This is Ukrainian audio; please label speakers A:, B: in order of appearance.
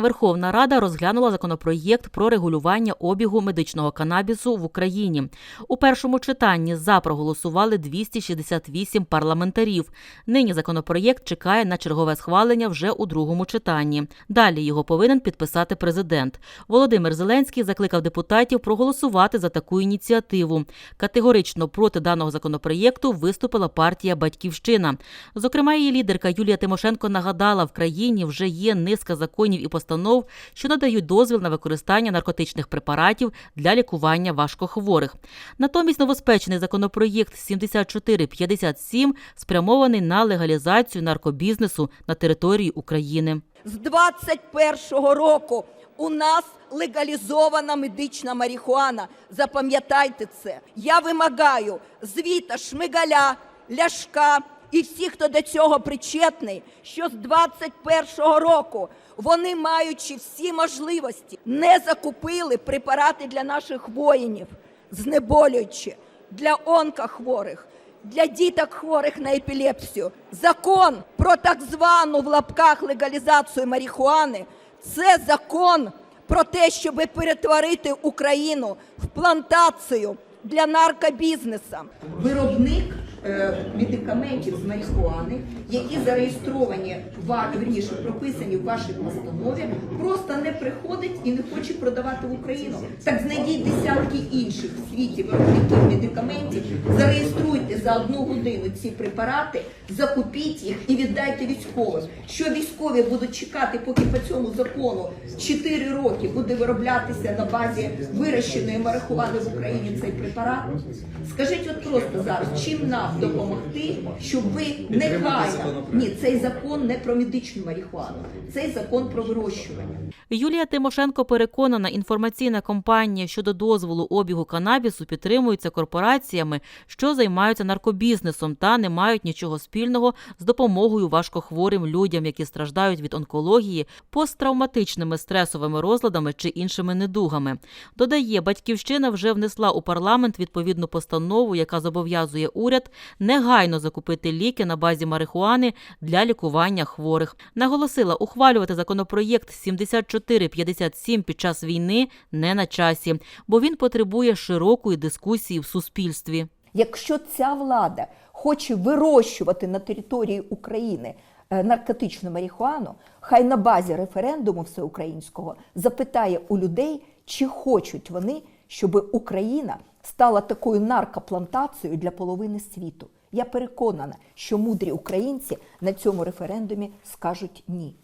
A: Верховна Рада розглянула законопроєкт про регулювання обігу медичного канабісу в Україні. У першому читанні за проголосували 268 парламентарів. Нині законопроєкт чекає на чергове схвалення вже у другому читанні. Далі його повинен підписати президент. Володимир Зеленський закликав депутатів проголосувати за таку ініціативу. Категорично проти даного законопроєкту виступила партія Батьківщина. Зокрема, її лідерка Юлія Тимошенко нагадала, в країні вже є низка законів і постанов, що надають дозвіл на використання наркотичних препаратів для лікування важкохворих. Натомість новоспечений законопроєкт 7457 спрямований на легалізацію наркобізнесу на території України.
B: З 21-го року у нас легалізована медична марихуана. Запам'ятайте це. Я вимагаю звіта Шмигаля, Ляшка і всіх, хто до цього причетний, що з 21-го року вони, маючи всі можливості, не закупили препарати для наших воїнів, знеболюючи, для онкохворих, для діток хворих на епілепсію. Закон про так звану в лапках легалізацію марихуани – це закон про те, щоб перетворити Україну в плантацію для наркобізнесу.
C: виробник медикаментів з марихуани, які зареєстровані в вірніше, прописані в вашій постанові, просто не приходить і не хоче продавати в Україну. Так знайдіть десятки інших в світі виробників медикаментів, зареєструйте за одну годину ці препарати, закупіть їх і віддайте військовим. Що військові будуть чекати, поки по цьому закону 4 роки буде вироблятися на базі вирощеної марихуани в Україні цей препарат? Скажіть от просто зараз, чим нам допомогти, щоб ви негайно ні, цей закон не про медичну марихуану, цей закон про вирощування.
A: Юлія Тимошенко переконана, інформаційна кампанія щодо дозволу обігу канабісу підтримується корпораціями, що займаються наркобізнесом та не мають нічого спільного з допомогою важкохворим людям, які страждають від онкології, посттравматичними стресовими розладами чи іншими недугами. Додає, батьківщина вже внесла у парламент відповідну постанову, яка зобов'язує уряд негайно закупити ліки на базі марихуани для лікування хворих. Наголосила, ухвалювати законопроєкт 7457 під час війни не на часі, бо він потребує широкої дискусії в суспільстві.
D: Якщо ця влада хоче вирощувати на території України е, наркотичну марихуану, хай на базі референдуму всеукраїнського запитає у людей, чи хочуть вони, щоб Україна стала такою наркоплантацією для половини світу. Я переконана, що мудрі українці на цьому референдумі скажуть ні.